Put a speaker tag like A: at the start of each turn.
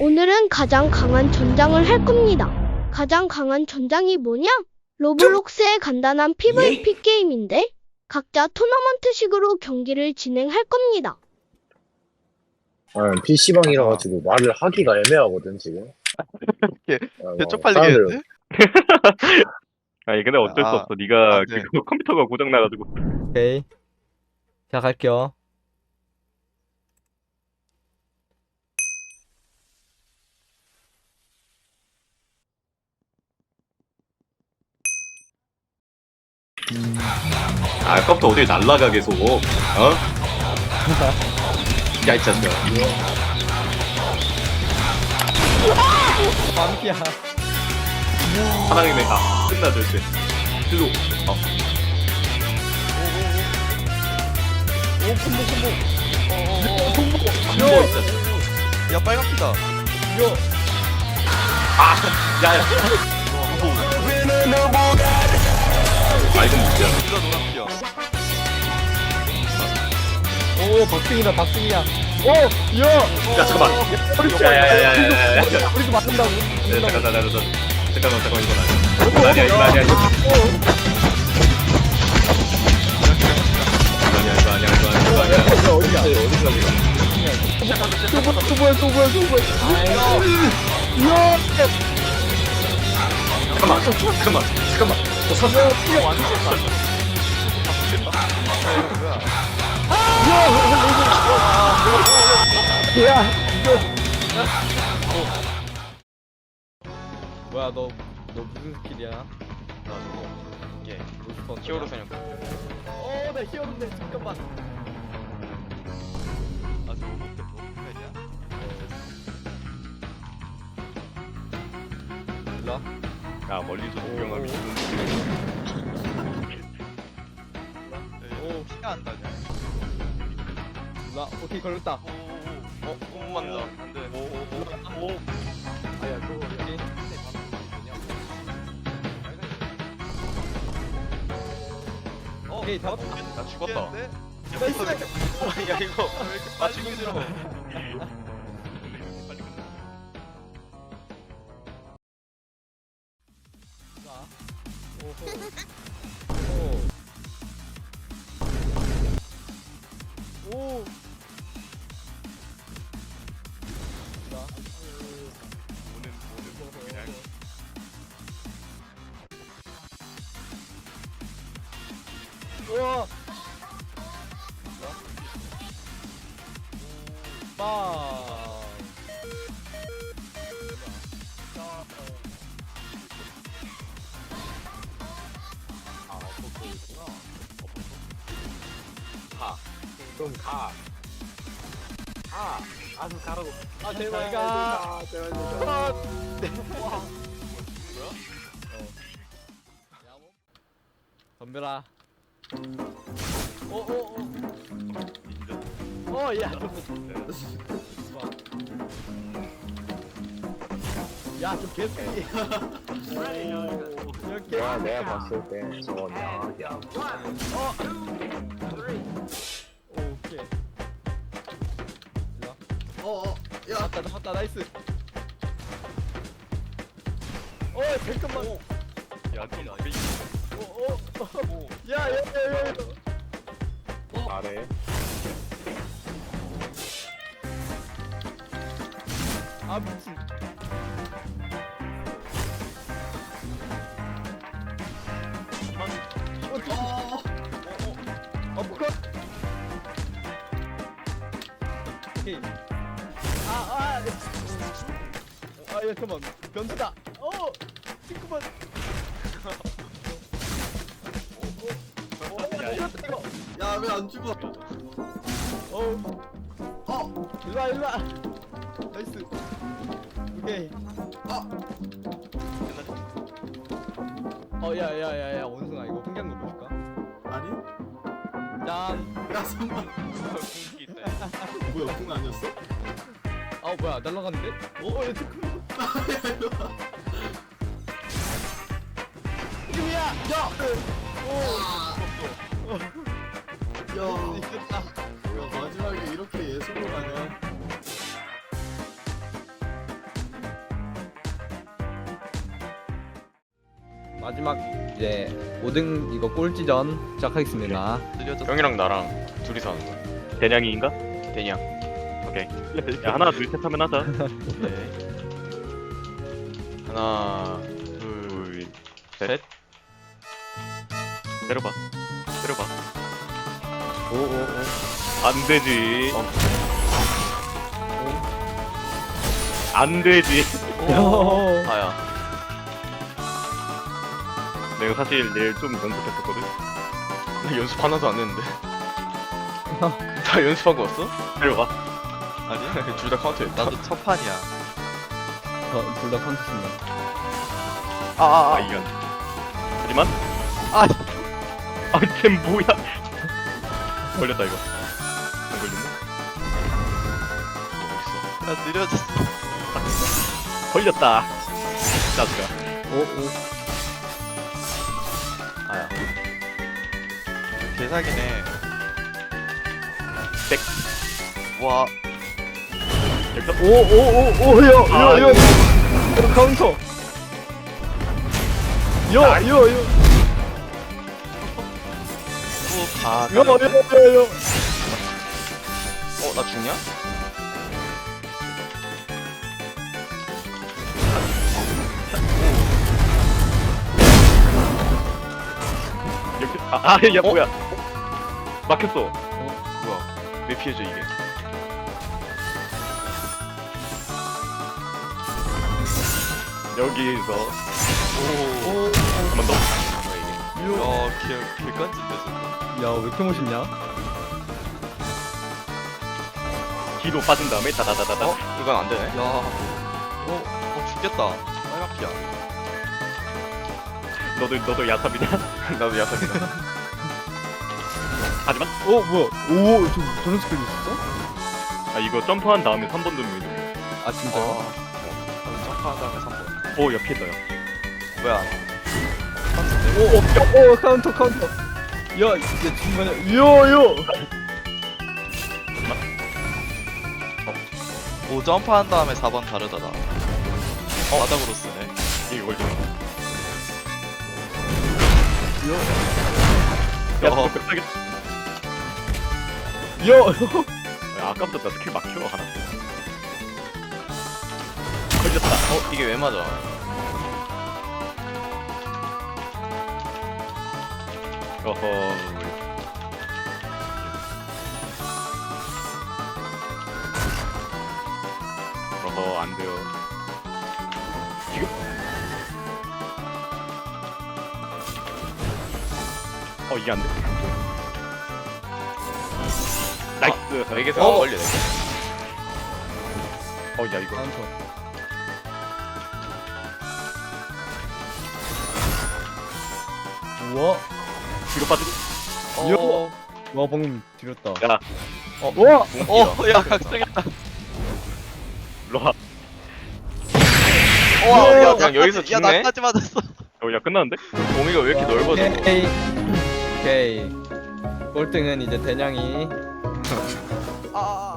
A: 오늘은 가장 강한 전장을 할 겁니다. 가장 강한 전장이 뭐냐? 로블록스의 간단한 PVP 게임인데 각자 토너먼트식으로 경기를 진행할 겁니다.
B: 아, PC방이라 가지고 말을 하기가 애매하거든, 지금.
C: 걔
B: 뭐,
C: 쪽팔리겠는데?
D: 아니 근데 어쩔 수
C: 아,
D: 없어. 네가
C: 아, 네.
D: 그 컴퓨터가 고장 나가지고.
E: 오케이. 시작할게요.
F: 아, 아까부터 어디 날라가 계속 어? 야이 자식아
E: 밤피야.
F: 사랑이네 아 끝나죠 이제 일로 어.
E: 오, 콤보, 콤보.
F: 콤보 이 자식아
C: 야 빨간피다
E: 요.
F: 야야 아 이건 문제야
C: 노란
E: 오, 박승이다, 박승이야. 오, 야.
F: 야 잠깐만 야야야야야야
E: 우리도 맞는다고.
F: 네, 잠깐 잠깐 잠깐 잠깐만 잠깐만 이건 아니야 이건 아니야 이건 아니야 이거 아니야 이거 아니야 이거 아니야
E: 어디야?
B: 어디서 어디서
E: 또 뭐야, 또 뭐야, 또 뭐야, 또 뭐야. 야.
F: 잠깐만 잠깐만 잠깐만 저 선-
E: 야, 이 거. 뭐야, 너, 너 무슨 스킬이야?
C: 나 저거 이게
E: 로스펀.
C: 히어로 사냥
E: 어, 나 히어로인데, 잠깐만.
C: 아 저거 로봇이야?
E: 일로 와.
D: 야 멀리서 구경하기 싫은데.
C: 오 피가 안 나냐
E: 일로 와. 오케이, 걸렸다.
C: 어? 못 만나 안돼 오오 오
E: 아야, 그거 여기.
C: 어?
E: 오케이,
C: 다나 죽었다
E: 나이스.
C: 야 이거 왜 이렇게 나 죽기 싫어
E: 오.
B: 좀 가. 아, 아주 가라고.
E: 아 제발 가.
B: 아, 제발, 제발.
E: 아, 네. 덤벼라. 오오오. 어, 야. 야, 좀 개새끼. 이렇게.
B: 내가, 내가 봤을 때 저건 약이야.
E: 오케이. 일로 와. 어, 어. 야, 맞다, 맞다, 나이스. 어, 잠깐만.
D: 야 좀.
E: 어, 어, 어. 야, 야, 야, 야, 야.
B: 아래.
E: 아, 미친. 어, 저- 어, 어, 오케이. 아, 아, 아, 야, 잠깐만. 변수다. 어, 잠깐만.
G: 야왜안 죽어?
E: 어, 어, 일로와, 일로와. 나이스. 오케이. 어, 야, 야, 야, 야, 원숭아, 이거 흥경 거 보실까?
G: 아니?
E: 짠.
G: 야
D: 있다.
G: 뭐야 공 아니었어?
E: 아 뭐야 날라갔는데? 어 얘들 유야 야! 오!
G: 아,
E: 야야 어,
G: 어, 마지막에 이렇게 예술로 가냐?
E: 마지막 이제 5등 이거 꼴찌전 시작하겠습니다 네.
C: 형이랑 나랑 둘이서 하는 거야.
D: 대냥이인가?
C: 대냥.
D: 오케이. 야 하나 둘 셋 하면 하자.
C: 네. 하나,
D: 둘
C: 셋.
D: 때려봐. 때려봐.
E: 오 오 오.
D: 안 되지. 안 되지.
E: 야.
C: 아야.
D: 내가 사실 내일 좀 연습했었거든.
C: 나 연습 하나도 안 했는데. 다 연습한 거 없어?
D: 때려봐.
C: 아니. 둘 다 카운터 했다.
H: 나도 첫 판이야.
E: 둘다 컨트스네.
D: 아, 이건. 하지만
H: 아.
D: 아, 쟤 뭐야? 걸렸다 이거. 안 걸렸네?
C: 어딨어?
H: 나 느려졌어.
D: 걸렸다. 짜증나.
E: 오 오.
C: 아야.
H: 개사기네.
D: 백.
H: 와,
D: 여기서
E: 오오오오요
D: 아,
E: 요 요. 카운터. 요요 요.
H: 또 다.
E: 요요요 요.
C: 어, 나 죽냐?
D: 여기 아, 아, 야 뭐야? 막혔어.
C: 왜 피해져 이게?
D: 여기서
H: 오.
D: 한번 더.
C: 야,
H: 개, 개간진데, 저거.
E: 야왜 이렇게 멋있냐?
D: 뒤로 빠진 다음에 다다다다다.
C: 이게? 어? 이건 안 되네.
H: 야. 어, 어, 죽겠다. 빨간 피야.
D: 너도 너도 야삽이다.
C: 나도 야삽이다.
D: 하지만
E: 어 뭐야? 오 저 저런 스킬이 있었어?
D: 아 이거 점프한 다음에 3번 누르면 돼.
E: 아 진짜?
H: 나도 점프한 다음에 3번.
D: 오, 야 피했다 야.
H: 뭐야.
E: 오오 오, 카운터 카운터. 야 이제 중간에 요요.
H: 오, 점프한 다음에 4번 다르다다. 어, 바닥으로 쓰네.
D: 이게 걸려.
E: 요.
D: 야,
H: 어.
D: 깜짝 야, 아까부터 나 스킬 막혀 하나. 걸렸다.
C: 어, 이게 왜 맞아?
D: 어허. 어허, 안 돼요. 어, 이게 안 돼. 나이스. 어,
C: 서 걸려.
D: 어, 야, 이거.
E: 카운터. 우와.
D: 뒤로 빠지.
E: 요. 와 방금 지렸다.
D: 야,
E: 어. 와.
H: 어, 야, 각성했다.
D: 일로 와.
C: 와, 야,
E: 야,
C: 그냥 여기서
H: 야,
C: 죽네?
H: 나까지 맞았어.
D: 어, 야, 끝났는데?
C: 범위가 왜 이렇게 넓어져?
E: 오케이. 오케이. 꼴등은 이제 대냥이.
H: 아, 아,